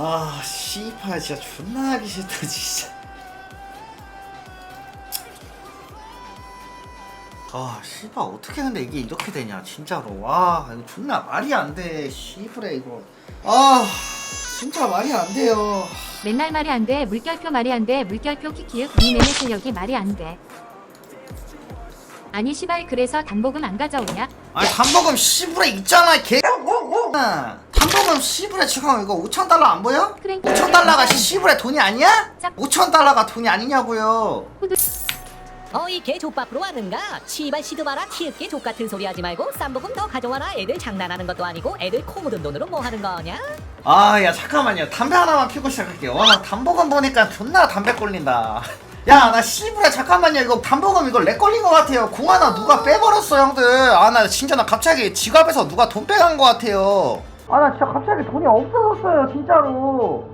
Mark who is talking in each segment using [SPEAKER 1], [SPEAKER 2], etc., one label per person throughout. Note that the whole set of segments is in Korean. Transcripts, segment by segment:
[SPEAKER 1] 아 씨발 진짜 존나 하기 싫다 진짜 아 씨발 어떻게 근데 이게 이렇게 되냐 진짜로 와 이거 존나 말이 안돼 씨발에 이거 아 진짜 말이 안 돼요
[SPEAKER 2] 맨날 말이 안 돼. 물결표 말이 안 돼. 물결표 키키윽 니네네 실력이 말이 안 돼. 아니 시발 그래서 단복음 안 가져오냐?
[SPEAKER 1] 아니 단복음 씨부레 있잖아 개 단복음 씨부레 지금 이거 5천 달러 안 보여?
[SPEAKER 2] 그래.
[SPEAKER 1] 5천 달러가 씨부레 돈이 아니야?
[SPEAKER 2] 짝.
[SPEAKER 1] 5천 달러가 돈이 아니냐고요
[SPEAKER 3] 어이 개 족밥으로 왔는가? 시발 시드 마라 티읕게 족 같은 소리 하지 말고 쌈복음 더 가져와라. 애들 장난하는 것도 아니고 애들 코 묻은 돈으로 뭐 하는 거냐?
[SPEAKER 1] 아 야 잠깐만요. 담배 하나만 피고 시작할게요. 와 단복음 보니까 존나 담배 꼴린다. 야 나 씨부레 잠깐만요. 이거 단복음 이거 렉 걸린 것 같아요. 공 하나 누가 빼버렸어 형들. 아 나 진짜 나 갑자기 지갑에서 누가 돈 빼간 것 같아요. 아 나 진짜 갑자기 돈이 없어졌어요 진짜로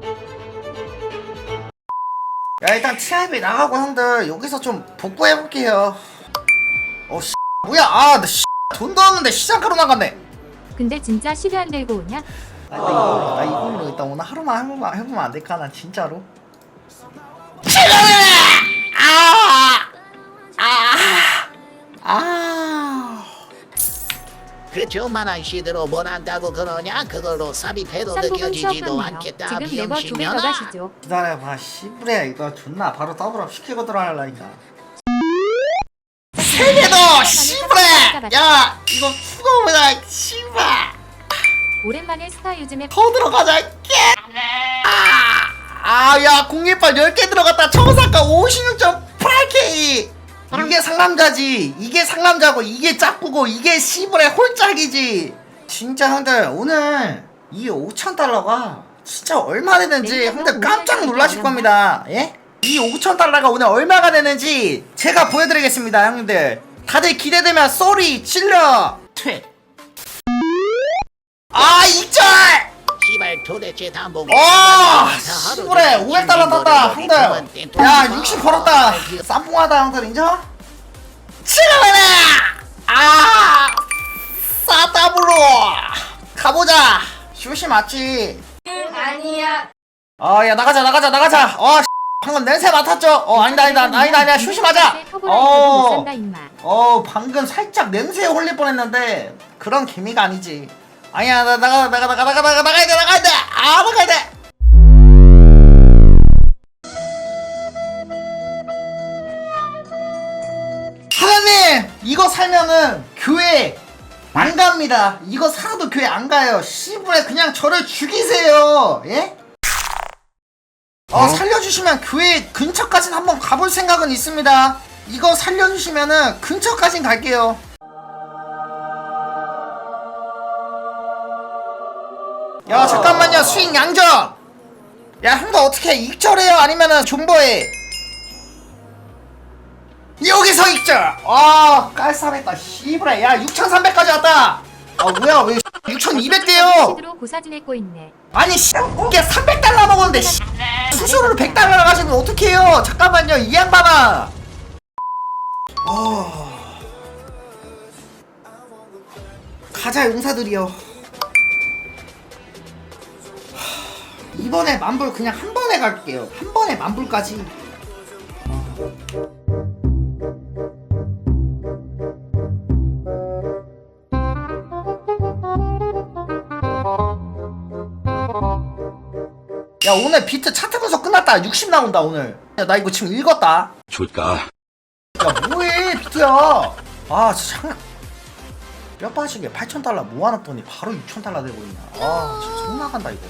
[SPEAKER 1] 야 일단 TIB 나가고 형들 여기서 좀 복구해볼게요. 어 씨, 뭐야? 아나 씨, 돈도 없는데 시장가로 나갔네.
[SPEAKER 2] 근데 진짜 시계 안 들고 오냐?
[SPEAKER 1] 아, 나 이거 나 이걸로 일단 오늘 하루만 해보면 해보면 안 될까? 나 진짜로
[SPEAKER 4] 그 조만한 시대로 뭘 한다고 그러냐? 그걸로 삽입해도 느껴지지도. 않겠다.
[SPEAKER 2] 지금 더
[SPEAKER 4] 비용신년아
[SPEAKER 2] 가시죠.
[SPEAKER 1] 기다려봐 씨부레. 이거 존나 바로 더블업 시키고 들어가려니까. 세개더 씨부레! 야 이거 수고보다 씨발
[SPEAKER 2] 오랜만에 스타 요즘에
[SPEAKER 1] 더 들어가자 아야 공깃발 10개 들어갔다. 청사가 56.8K 이게 상남자지. 이게 상남자고 이게 짝부고 이게 씨부레 홀짝이지. 진짜 형들 오늘 이 5천 달러가 진짜 얼마 되는지 형들 깜짝 놀라실 겁니다. 예? 이 5천 달러가 오늘 얼마가 되는지 제가 보여드리겠습니다 형님들. 다들 기대되면 쏘리 찔러! 퇴 아, 이절!
[SPEAKER 4] 씨발 도대체 단복
[SPEAKER 1] 와, 씨부레 500달러 땄다, 형들. 야, 60 벌었다. 쌈뽕하다, 형들, 인정? 치러봐라! 아! 싸다블로! 가보자! 쇼시 맞지? 아니야. 아, 야, 나가자, 나가자, 나가자! 어, 씨, 방금 냄새 맡았죠? 어, 아니다, 아니다, 아니다, 아니다, 쇼시 맞아! 어. 어, 방금 살짝 냄새에 홀릴 뻔했는데, 그런 개미가 아니지. 아니야, 나, 나가, 나가, 나가, 나가, 나가, 나가야 돼, 나가야 돼! 아, 나가야 돼! 하나님 이거 살면은 교회 안 갑니다 이거 사도 교회 안 가요 씨부레 그냥 저를 죽이세요 예? 어 살려주시면 교회 근처까진 한번 가볼 생각은 있습니다 이거 살려주시면은 근처까진 갈게요 야 잠깐만요 수익 양정. 야 형도 어떻게 익절해요? 아니면은 존버해? 여기서 익절. 아 깔쌈했다 씨부레. 야 6300까지 왔다. 아 뭐야 왜 6200대요?
[SPEAKER 2] 시드로 고사진 했고 있네.
[SPEAKER 1] 아니 씨 이게 300달러 먹었는데 씨. 수수료를 100달러 가지면 어떡해요? 잠깐만요 이 양반아. 아 가자 용사들이여 이번에 만불 그냥 한 번에 갈게요. 한 번에 만불까지. 야 오늘 비트 차트 분석 끝났다. 60 나온다 오늘. 야 나 이거 지금 읽었다.
[SPEAKER 5] 줄까?
[SPEAKER 1] 야 뭐해 비트야? 아 진짜 장난. 뼈 빠지게 8천달러 모아놨더니 바로 6천달러 되고 있냐 아 진짜 속 나간다 이거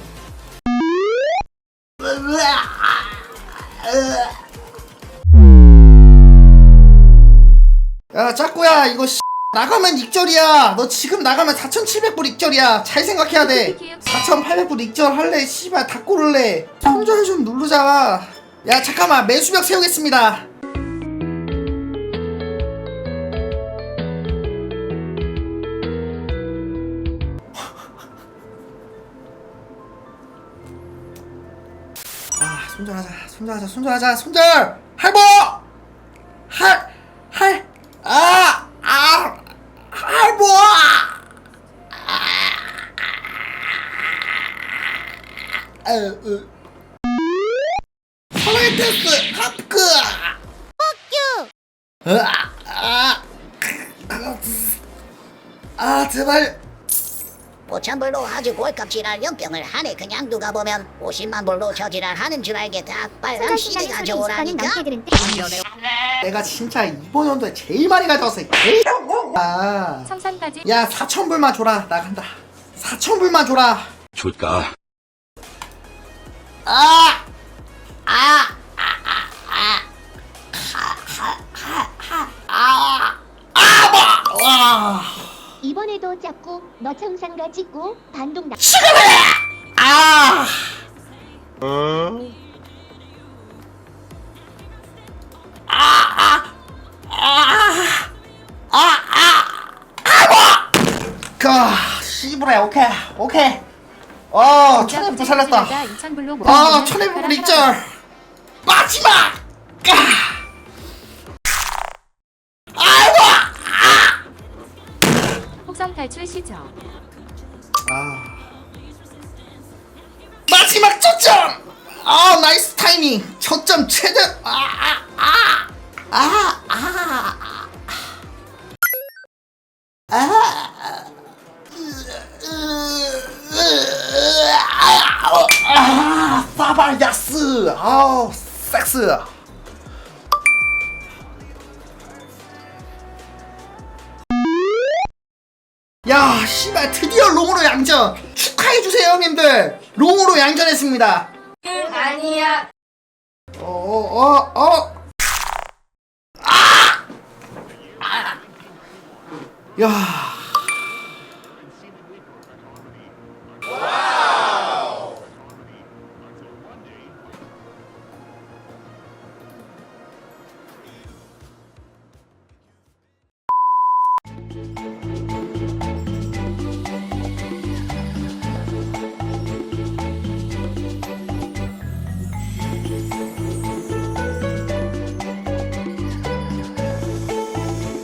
[SPEAKER 1] 야 짝구야 이거 씨, 나가면 익절이야. 너 지금 나가면 4,700불 익절이야. 잘 생각해야 돼. 4,800불 익절 할래? 씨발 다 꼬를래. 손절 좀 누르자. 야 잠깐만 매수벽 세우겠습니다. 아 손절하자 손절하자 손절하자 손절! 플레이테스 합크 뻑큐 아, 아, 아 제발
[SPEAKER 4] 오천불로 아주 골값지랄 연병을 하네 그냥 누가 보면 50만 불로 저지랄 하는 줄 알겠다 빨간 시대가 좋으라니까
[SPEAKER 1] 내가 진짜 이번 연도에 제일 많이 가져왔어 아.
[SPEAKER 2] 성산까지
[SPEAKER 1] 야 4천 불만 줘라 나간다 4천 불만 줘라
[SPEAKER 5] 줄까?
[SPEAKER 1] 아! 아! 와!
[SPEAKER 6] 이번에도 잡고 너 청산가 찍고 반동 나
[SPEAKER 1] 아! 그 씨부래 오케이 오케이 어 천에 불 살렸다.
[SPEAKER 2] 2,000불로
[SPEAKER 1] 아 천에 불 익절. 마지막! 까
[SPEAKER 2] 혹성 탈출 시죠.
[SPEAKER 1] 아. 마지막 초점! 아 나이스 타이밍. 초점 최대 아아아아아 아 아, 아우 섹스 야, 씨발 드디어 롱으로 양전 축하해 주세요, 형님들. 롱으로 양전했습니다. 아니야. 어, 어, 어, 어. 아! 아! 야,